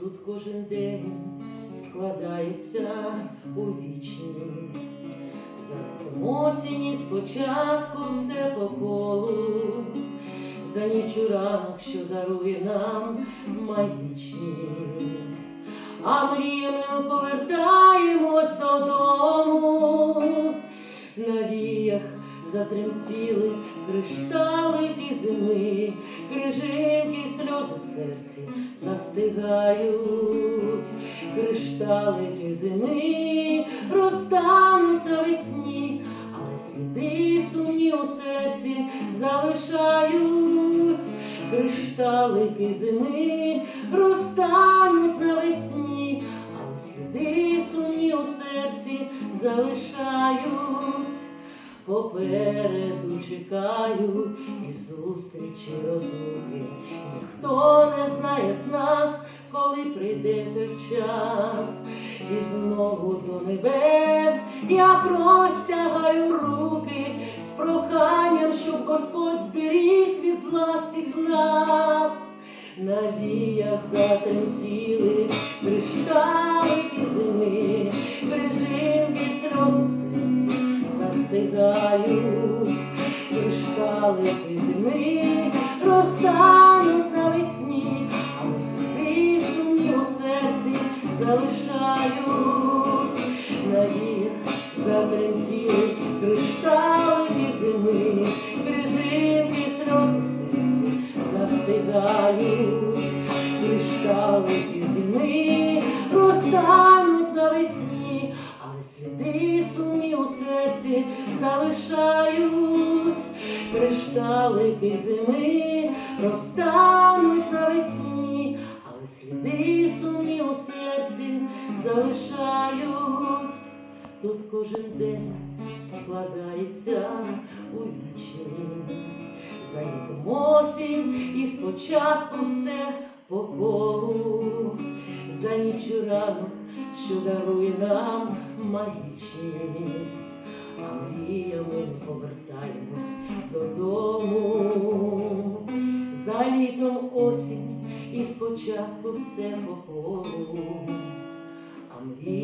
Тут кожен день складається у вічність. За осені спочатку все по колу, за ніч у ранок, що дарує нам магічність. А мріями ми затремтіли кришталики зими, крижинки сльози в серці застигають, кришталики зими розтануть навесні, але сліди сумні у серці залишають, кришталики зими розтануть навесні, але сліди сумні у серці залишають. Попереду чекаю і зустрічі розлуки. Ніхто не знає з нас, коли прийде той час, і знову до небес я простягаю руки з проханням, щоб Господь зберіг від зла всіх нас. На віях затремтіли кришталики застигають, кришталики зими розтануть навесні, але сліди сумні у серці залишають, на вік затремтіли кришталики зими, крижинки сльози серці застигають, серці залишають, кришталики зими розтануть навесні, але сліди сумні у серці залишають. Тут кожен день складається у вічність. За осінь і спочатку все по колу, за ніч у ранок, що дарує нам магічність, а мріями повертаємось додому. За літом осінь і спочатку все по а мріями